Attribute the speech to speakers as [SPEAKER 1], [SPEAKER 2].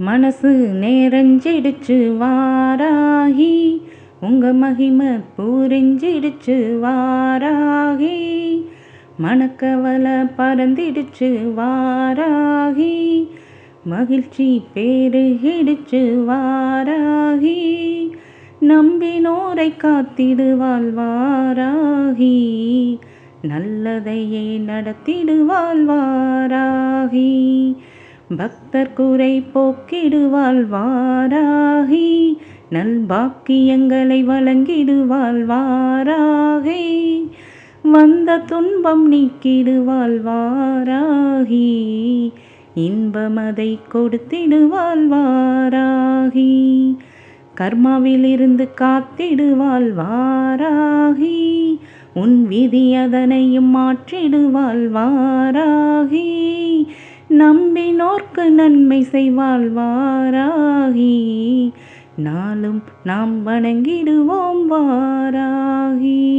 [SPEAKER 1] மனசு நேரஞ்சிடுச்சு வாராகி. உங்க மகிமை பூரிஞ்சிடுச்சு வாராகி. மனக்கவலை பறந்திடுச்சு வாராகி. மகிழ்ச்சி பேருகிடுச்சு வாராகி. நம்பினோரை காத்திடுவாள் வாராகி. நல்லதையே நடத்திடுவாள் வாராகி. பக்தர் குறை போக்கிடுவாள் வாராகி நல்பாக்கியங்களை வழங்கிடுவாள் வாராகி. வந்த துன்பம் நீக்கிடுவாள் வாராகி இன்பமதை கொடுத்திடுவாள் வாராகி. கர்மாவிலிருந்து காத்திடுவாள் வாராகி உன் விதி அதனையும் மாற்றிடுவாள் வாராகி. நம்பினோர்க்கு நன்மை செய்வாழ்வாராகி. நாளும் நாம் வணங்கிடுவோம் வாராகி.